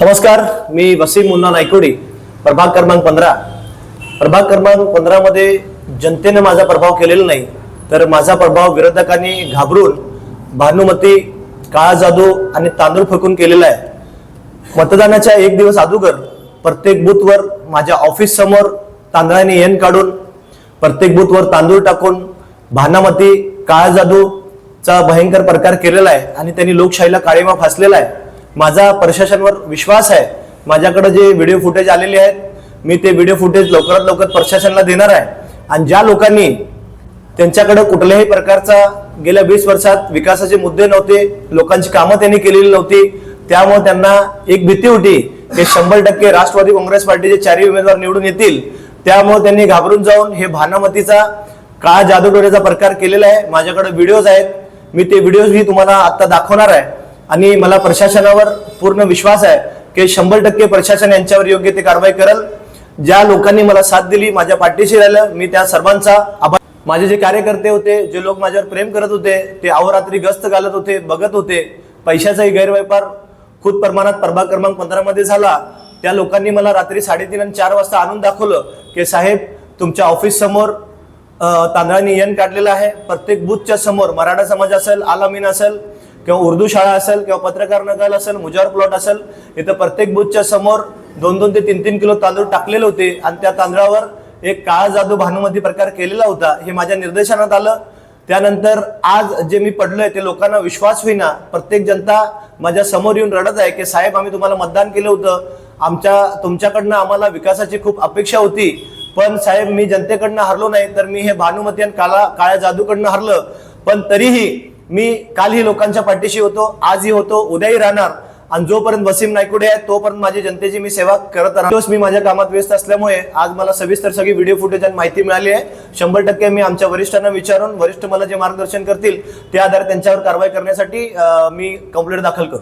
नमस्कार मी वसीम मुन्ना नायकोडी प्रभाग क्रमांक पंधरा. प्रभाग क्रमांक पंधरामध्ये जनतेने माझा प्रभाव केलेला नाही तर माझा प्रभाव विरोधकांनी घाबरून भानुमती काळा जादू आणि तांदूळ फेकून केलेला आहे. मतदानाच्या एक दिवस अगोदर प्रत्येक बूथवर माझ्या ऑफिस समोर तांदळाने येण काढून प्रत्येक बूथवर तांदूळ टाकून भानामती काळा जादूचा भयंकर प्रकार केलेला आहे आणि त्यांनी लोकशाहीला काळीमा फासलेला आहे. माझा प्रशासनावर विश्वास आहे. माझ्याकडे जे व्हिडिओ फुटेज आलेले आहेत मी ते व्हिडिओ फुटेज लवकरात लवकर प्रशासनाला देणार आहे. आणि ज्या लोकांनी त्यांच्याकडे कुठल्याही प्रकारचा गेल्या वीस वर्षात विकासाचे मुद्दे नव्हते लोकांची कामं त्यांनी केलेली नव्हती त्यामुळे त्यांना एक भीती होती की शंभर टक्के राष्ट्रवादी काँग्रेस पार्टीचे चारही उमेदवार निवडून येतील. त्यामुळे त्यांनी घाबरून जाऊन हे भानामतीचा काळा जादूटोऱ्याचा प्रकार केलेला आहे. माझ्याकडे व्हिडिओज आहेत. मी ते व्हिडिओजही तुम्हाला आता दाखवणार आहे. आणि मला प्रशासनावर पूर्ण विश्वास आहे की शंभर टक्के प्रशासन यांच्यावर योग्य ते कारवाई करेल. ज्या लोकांनी मला साथ दिली माझ्या पाठीशी राहिलं मी त्या सर्वांचा आभार. माझे जे कार्यकर्ते होते जे लोक माझ्यावर प्रेम करत होते ते अहोरात्री गस्त घालत होते बघत होते. पैशाचाही गैरव्यापार खूप प्रमाणात प्रभाग क्रमांक पंधरामध्ये झाला. त्या लोकांनी मला रात्री साडेतीन आणि चार वाजता आणून दाखवलं की साहेब तुमच्या ऑफिस समोर अ, तांदळाने यन काढलेलं आहे. प्रत्येक बूथच्या समोर मराठा समाज असेल आलामीन असेल किंवा उर्दू शाळा असेल किंवा पत्रकार नगर असेल मुजावर प्लॉट असेल इथं प्रत्येक बूथच्या समोर दोन दोन ते तीन तीन किलो तांदूळ टाकलेले होते आणि त्या तांदळावर एक काळा जादू भानुमती प्रकार केलेला होता हे माझ्या निर्देशनात आलं. त्यानंतर आज जे मी पडलोय ते लोकांना विश्वास होईना. प्रत्येक जनता माझ्यासमोर येऊन रडत आहे की साहेब आम्ही तुम्हाला मतदान केलं होतं. आमच्या तुमच्याकडनं आम्हाला विकासाची खूप अपेक्षा होती. पण साहेब मी जनतेकडनं हरलो नाही तर मी हे भानुमती आणि काला काळ्या जादूकडनं हरलं. पण तरीही मी कालही लोकांच्या पाठीशी होतो आजही होतो उद्याही राहणार. आणि जोपर्यंत वसीम नायकुडे आहे तोपर्यंत माझी जनतेची मी सेवा करत राहतो मी माझ्या कामात व्यस्त असल्यामुळे आज मला सविस्तर सगळी व्हिडिओ फुटेज आणि माहिती मिळाली आहे. शंभर टक्के मी आमच्या वरिष्ठांना विचारून वरिष्ठ मला जे मार्गदर्शन करतील त्या आधारे त्यांच्यावर कारवाई करण्यासाठी मी कंप्लेंट दाखल करू.